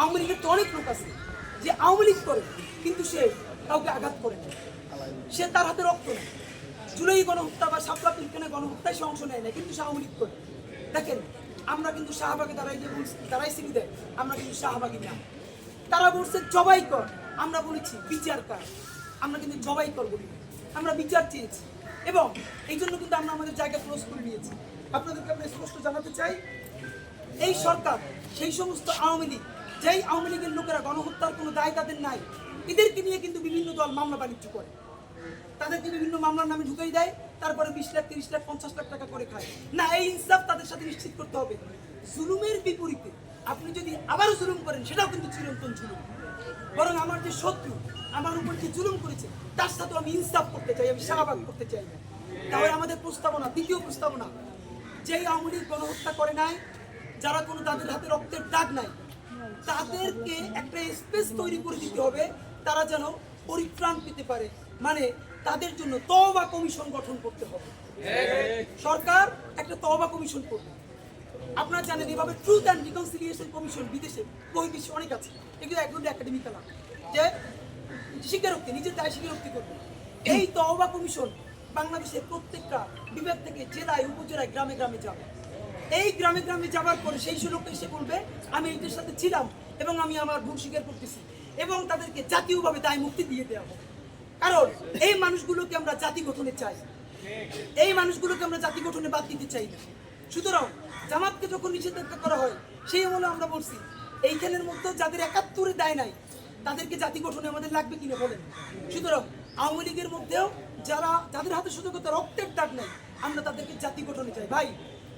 আওয়ামী লীগের তো অনেক লোক আছে যে আওয়ামী লীগ করে, কিন্তু সে কাউকে আঘাত করে না। সে তার হাতে রক্ত নেই জুলাই গণহত্যা বা সাপলা পিলখানে গণহত্যায় সে অংশ নেয় না, কিন্তু সে আওয়ামী লীগ করে। দেখেন, আমরা কিন্তু শাহবাগে দাঁড়াই যে দাঁড়াই দেয় আমরা কিন্তু শাহবাগী না। তারা বলছে, জবাই কর। আমরা বলেছি, বিচার কর। আমরা কিন্তু জবাই কর বলি আমরা বিচার চেয়েছি। এবং এই জন্য কিন্তু আমরা আমাদের জায়গা ক্লোজ করে নিয়েছি। আপনাদেরকে আমরা স্পষ্ট জানাতে চাই, এই সরকার, সেই সমস্ত আওয়ামী লীগ যেই আওয়ামী লীগের লোকেরা গণহত্যার কোনো দায় তাদের নাই, এদেরকে নিয়ে কিন্তু বিভিন্ন দল মামলা বাণিজ্য করে। তাদেরকে বিভিন্ন মামলার নামে ঢুকেই দেয়, তারপরে বিশ লাখ, তিরিশ লাখ, পঞ্চাশ লাখ টাকা করে খায়। না, এই ইনসাফ তাদের সাথে নিশ্চিত করতে হবে। জুলুমের বিপরীতে আপনি যদি আবারও জুলুম করেন, সেটাও কিন্তু চিরন্তন জুলুম। বরং আমার যে শত্রু, আমার উপর যে জুলুম করেছে, তার সাথে আমি ইনসাফ করতে চাই, আমি শাহবাগ করতে চাই। না তাহলে আমাদের প্রস্তাবনা, দ্বিতীয় প্রস্তাবনা, যেই আওয়ামী লীগ গণহত্যা করে নাই, যারা কোনো তাদের হাতে রক্তের দাগ নাই তাদেরকে একটা স্পেস তৈরি করে দিতে হবে, তারা যেন পরিত্রাণ পেতে পারে। মানে তাদের জন্য তওবা কমিশন গঠন করতে হবে। সরকার একটা তওবা কমিশন করবে। আপনারা জানেন এভাবে ট্রুথ অ্যান্ড রিকনসিলিয়েশন কমিশন বিদেশে বহির্বিশ্বে অনেক আছে। এগুলো একদম একাডেমিক্যাল যে স্বীকারোক্তি, নিজের দায় স্বীকারোক্তি করবে। এই তওবা কমিশন বাংলাদেশের প্রত্যেকটা বিভাগ থেকে, জেলায়, উপজেলায়, গ্রামে গ্রামে যাবে। এই গ্রামে গ্রামে যাবার পরে সেই লোক এসে বলবে, আমি এদের সাথে ছিলাম এবং আমি আমার ভুল স্বীকার করতেছি এবং তাদেরকে জাতীয়ভাবে দায় মুক্তি দিয়ে দেওয়া হবে। কারণ এই মানুষগুলোকে আমরা জাতি গঠনে চাই। এই মানুষগুলোকে আমরা জাতি গঠনে বাদ দিতে চাই না। সুতরাং জামাতকে যখন নিষেধাজ্ঞা করা হয়, সেই আমলে আমরা বলছি, এইখানের মধ্যে যাদের একাত্তরে দায় নাই, তাদেরকে জাতি গঠনে আমাদের লাগবে কিনা বলেন? সুতরাং আওয়ামী লীগের মধ্যেও যারা, যাদের হাতে সুযোগতা রক্তের দাগ নাই, আমরা তাদেরকে জাতি গঠনে চাই। ভাই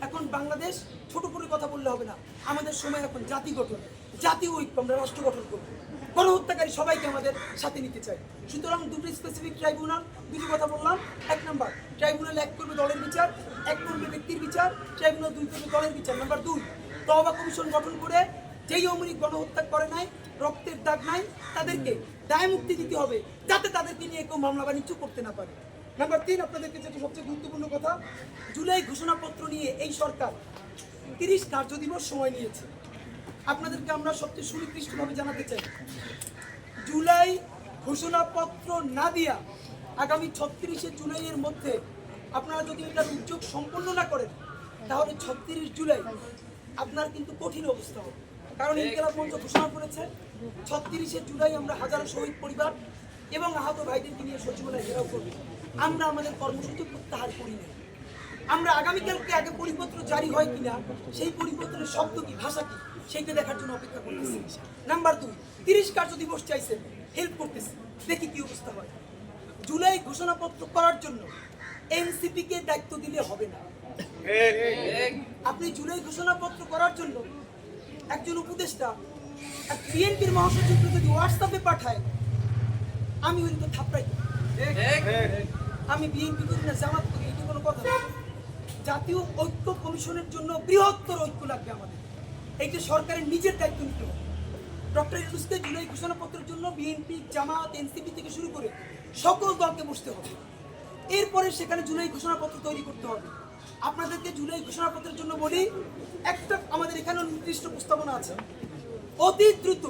এখন বাংলাদেশ ছোট করে কথা বললে হবে না। আমাদের সময় এখন জাতি গঠন জাতীয় ঐক্য আমরা রাষ্ট্র গঠন করব। গণহত্যাকারী সবাইকে আমাদের সাথে নিতে চাই। সুতরাং দুটি স্পেসিফিক ট্রাইব্যুনাল দুটি কথা বললাম। এক নাম্বার ট্রাইব্যুনাল এক করবে দলের বিচার, এক করবে ব্যক্তির বিচার ট্রাইব্যুনাল দুই করবে দলের বিচার। নাম্বার দুই তহবা কমিশন গঠন করে যেই অমরিক গণহত্যা করে নাই, রক্তের দাগ নাই, তাদেরকে দায় মুক্তি দিতে হবে, যাতে তাদেরকে নিয়ে কেউ মামলা বাণিজ্য করতে না পারে। নাম্বার তিন আপনাদেরকে যেটা সবচেয়ে গুরুত্বপূর্ণ কথা। জুলাই ঘোষণাপত্র নিয়ে এই সরকার তিরিশ কার্য দিবস সময় নিয়েছে। আপনাদেরকে আমরা সবচেয়ে সুনির্দিষ্টভাবে জানাতে চাই। জুলাই ঘোষণাপত্র না দিয়া আগামী ছত্রিশে জুলাইয়ের মধ্যে আপনারা যদি এটার উদ্যোগ সম্পন্ন না করেন, তাহলে ছত্রিশ জুলাই আপনার কিন্তু কঠিন অবস্থা হবে। কারণ ইনকেলাব মঞ্চ ঘোষণা করেছে, ছত্রিশে জুলাই আমরা হাজারো শহীদ পরিবার এবং আহত ভাইদেরকে নিয়ে সচিবালয় ঘেরাও করব। আমরা আমাদের কর্মসূচি প্রত্যাহার করি না আমরা আগামীকালকে আগে পরিপত্র জারি হয় কিনা, সেই পরিপত্রের শব্দ কি, ভাষা কি, সেইটা দেখার জন্য অপেক্ষা করতেছি। নাম্বার দুই, তিরিশ কার্য দিবস চাইছেন, হেল্প করতেছি। দেখি কি অবস্থা হয়। জুলাই ঘোষণাপত্র করার জন্য এনসিপিকে দায়িত্ব দিলে হবে না। আপনি জুলাই ঘোষণাপত্র করার জন্য একজন উপদেষ্টা বিএনপির মহাসচিবকে যদি হোয়াটসঅ্যাপে পাঠায় আমি ওই তো থাপড়াই আমি বিএনপি করি না, জামাত করি, এটি কোনো কথা। জাতীয় ঐক্য কমিশনের জন্য বৃহত্তর ঐক্য লাগবে আমাদের। এইটা সরকারের নিজের দায়িত্ব নিতে হবে। ডক্টর ইউনুসকে জুলাই ঘোষণাপত্রের জন্য বিএনপি, জামাত, এনসিপি থেকে শুরু করে সকল দলকে বসতে হবে। এরপরে সেখানে জুলাই ঘোষণাপত্র তৈরি করতে হবে। আপনাদেরকে জুলাই ঘোষণাপত্রের জন্য বলি, একটা আমাদের এখানেও নির্দিষ্ট প্রস্তাবনা আছে। অতি দ্রুত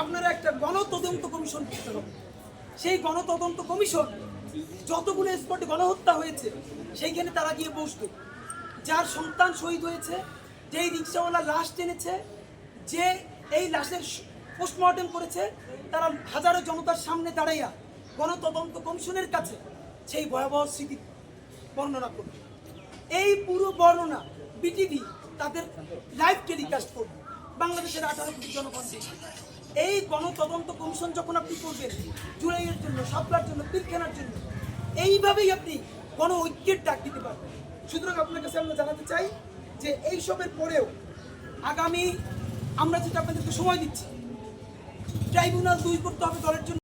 আপনারা একটা গণতদন্ত কমিশন করতে হবে। সেই গণতদন্ত কমিশন যতগুলো স্পটে গণহত্যা হয়েছে, সেইখানে তারা গিয়ে বসবে যার সন্তান শহীদ হয়েছে, যেই রিক্সাওয়ালা লাশ টেনেছে, যে এই লাশের পোস্টমর্টেম করেছে, তারা হাজারো জনতার সামনে দাঁড়াইয়া গণতদন্ত কমিশনের কাছে সেই ভয়াবহ স্মৃতি বর্ণনা করবে। এই পুরো বর্ণনা বিটিভি তাদের লাইভ টেলিকাস্ট করবে। বাংলাদেশের আঠারো কোটি জনগণ। এই গণতদন্ত কমিশন যখন আপনি করবেন, জুলাইয়ের জন্য, সাপলার জন্য পিলখানার জন্য, এইভাবেই আপনি গণ ঐক্যের ডাক দিতে পারবেন। সুতরাং আপনার কাছে আমরা জানাতে চাই যে এই সবের পরেও আগামী আমরা যেটা আপনাদেরকে সময় দিচ্ছি, ট্রাইব্যুনাল দুই করতে হবে দলের জন্য।